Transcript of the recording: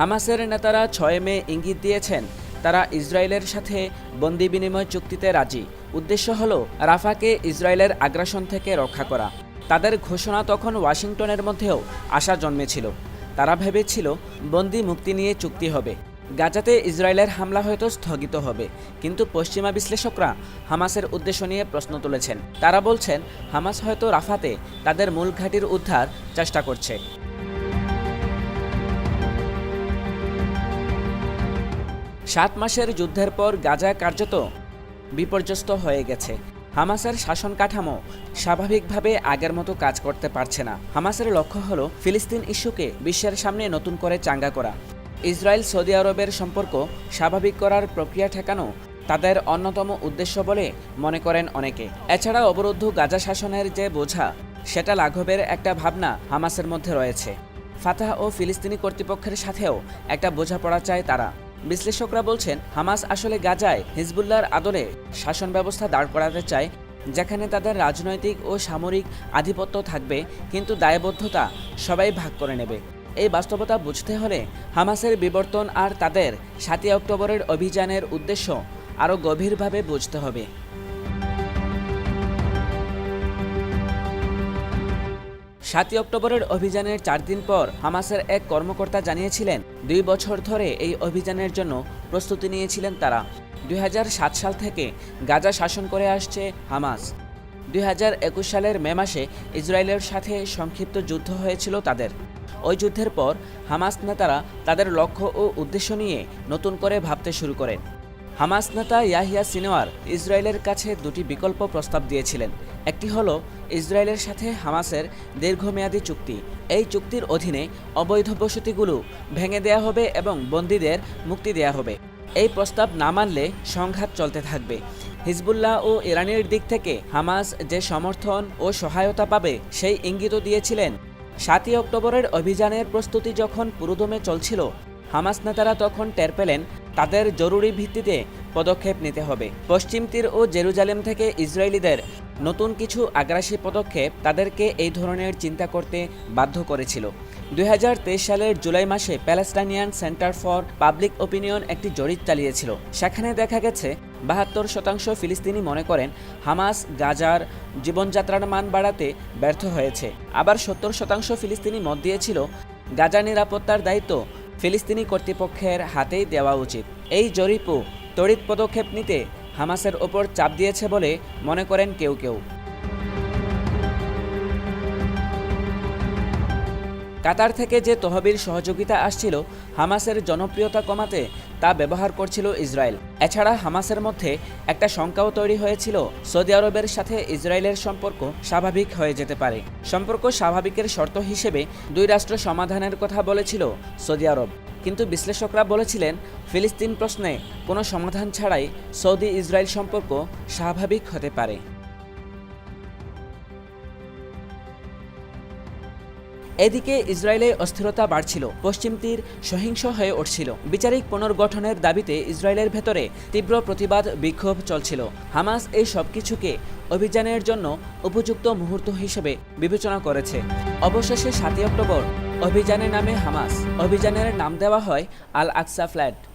হামাসের নেতারা ছয় মে ইঙ্গিত দিয়েছেন, তারা ইসরায়েলের সাথে বন্দি বিনিময় চুক্তিতে রাজি। উদ্দেশ্য হল রাফাকে ইসরায়েলের আগ্রাসন থেকে রক্ষা করা। তাদের ঘোষণা তখন ওয়াশিংটনের মধ্যেও আশা জন্মেছিল। তারা ভেবেছিল, বন্দি মুক্তি নিয়ে চুক্তি হবে। গাজাতে ইসরায়েলের হামলা হয়তো স্থগিত হবে, কিন্তু পশ্চিমা বিশ্লেষকরা হামাসের উদ্দেশ্য নিয়ে প্রশ্ন তুলেছেন। তারা বলছেন, হামাস হয়তো রাফাতে তাদের মূল ঘাঁটির উদ্ধার চেষ্টা করছে। সাত মাসের যুদ্ধের পর গাজা কার্যত বিপর্যস্ত হয়ে গেছে। হামাসের শাসন কাঠামো স্বাভাবিকভাবে আগের মতো কাজ করতে পারছে না। হামাসের লক্ষ্য হল ফিলিস্তিন ইস্যুকে বিশ্বের সামনে নতুন করে চাঙ্গা করা। ইসরায়েল সৌদি আরবের সম্পর্ক স্বাভাবিক করার প্রক্রিয়া ঠেকানো তাদের অন্যতম উদ্দেশ্য বলে মনে করেন অনেকে। এছাড়া অবরুদ্ধ গাজা শাসনের যে বোঝা, সেটা লাঘবের একটা ভাবনা হামাসের মধ্যে রয়েছে। ফাতাহ ও ফিলিস্তিনি কর্তৃপক্ষের সাথেও একটা বোঝাপড়া চায় তারা। বিশ্লেষকরা বলছেন, হামাস আসলে গাজায় হিজবুল্লাহর আদলে শাসন ব্যবস্থা দাঁড় করাতে চায়, যেখানে তাদের রাজনৈতিক ও সামরিক আধিপত্য থাকবে, কিন্তু দায়বদ্ধতা সবাই ভাগ করে নেবে। এই বাস্তবতা বুঝতে হলে হামাসের বিবর্তন আর তাদের সাতই অক্টোবরের অভিযানের উদ্দেশ্য আরও গভীরভাবে বুঝতে হবে। সাতই অক্টোবরের অভিযানের চার দিন পর হামাসের এক কর্মকর্তা জানিয়েছিলেন, দুই বছর ধরে এই অভিযানের জন্য প্রস্তুতি নিয়েছিলেন তারা। দুই হাজার সাত সাল থেকে গাজা শাসন করে আসছে হামাস। দুই হাজার একুশ সালের মে মাসে ইসরায়েলের সাথে সংক্ষিপ্ত যুদ্ধ হয়েছিল তাদের। ওই যুদ্ধের পর হামাস নেতারা তাদের লক্ষ্য ও উদ্দেশ্য নিয়ে নতুন করে ভাবতে শুরু করেন। হামাস নেতা ইয়াহিয়া সিনেওয়ার ইসরায়েলের কাছে দুটি বিকল্প প্রস্তাব দিয়েছিলেন। একটি হলো, ইসরায়েলের সাথে হামাসের দীর্ঘমেয়াদী চুক্তি। এই চুক্তির অধীনে অবৈধ বসতিগুলো ভেঙে দেয়া হবে এবং বন্দীদের মুক্তি দেয়া হবে। এই প্রস্তাব না মানলে সংঘাত চলতে থাকবে। হিজবুল্লাহ ও ইরানের দিক থেকে হামাস যে সমর্থন ও সহায়তা পাবে, সেই ইঙ্গিতও দিয়েছিলেন। সাতই অক্টোবরের অভিযানের প্রস্তুতি যখন পুরোদমে চলছিল, হামাস নেতারা তখন টের পেলেন তাদের জরুরি ভিত্তিতে পদক্ষেপ নিতে হবে। পশ্চিম তীর ও জেরুজালেম থেকে ইসরায়েলিদের নতুন কিছু আগ্রাসী পদক্ষেপ তাদেরকে এই ধরনের চিন্তা করতে বাধ্য করেছিল। দুই হাজার তেইশ সালের জুলাই মাসে Palestinian centre for public opinion একটি জরিপ চালিয়েছিল। সেখানে দেখা গেছে, বাহাত্তর শতাংশ ফিলিস্তিনি মনে করেন হামাস গাজার জীবনযাত্রার মান বাড়াতে ব্যর্থ হয়েছে। আবার সত্তর শতাংশ ফিলিস্তিনি মত দিয়েছিল, গাজা নিরাপত্তার দায়িত্ব ফিলিস্তিনি কর্তৃপক্ষের হাতেই দেওয়া উচিত। এই জরিপও তড়িৎ পদক্ষেপ নিতে হামাসের ওপর চাপ দিয়েছে বলে মনে করেন কেউ কেউ। কাতার থেকে যে তহবিল সহযোগিতা আসছিল, হামাসের জনপ্রিয়তা কমাতে তা ব্যবহার করছিল ইসরায়েল। এছাড়া হামাসের মধ্যে একটা শঙ্কাও তৈরি হয়েছিল, সৌদি আরবের সাথে ইসরায়েলের সম্পর্ক স্বাভাবিক হয়ে যেতে পারে। সম্পর্ক স্বাভাবিকের শর্ত হিসেবে দুই রাষ্ট্র সমাধানের কথা বলেছিল সৌদি আরব। কিন্তু বিশ্লেষকরা বলেছিলেন, ফিলিস্তিন প্রশ্নে কোনো সমাধান ছাড়াই সৌদি ইসরায়েল সম্পর্ক স্বাভাবিক হতে পারে। এদিকে ইসরায়েলে অস্থিরতা বাড়ছিল, পশ্চিম তীর সহিংস হয়ে উঠছিল। বিচারিক পুনর্গঠনের দাবিতে ইসরায়েলের ভেতরে তীব্র প্রতিবাদ বিক্ষোভ চলছিল। হামাস এই সবকিছুকে অভিযানের জন্য উপযুক্ত মুহূর্ত হিসেবে বিবেচনা করেছে। অবশেষে সাতই অক্টোবর অভিযানের নামে হামাস। অভিযানের নাম দেওয়া হয় আল আকসা ফ্ল্যাট।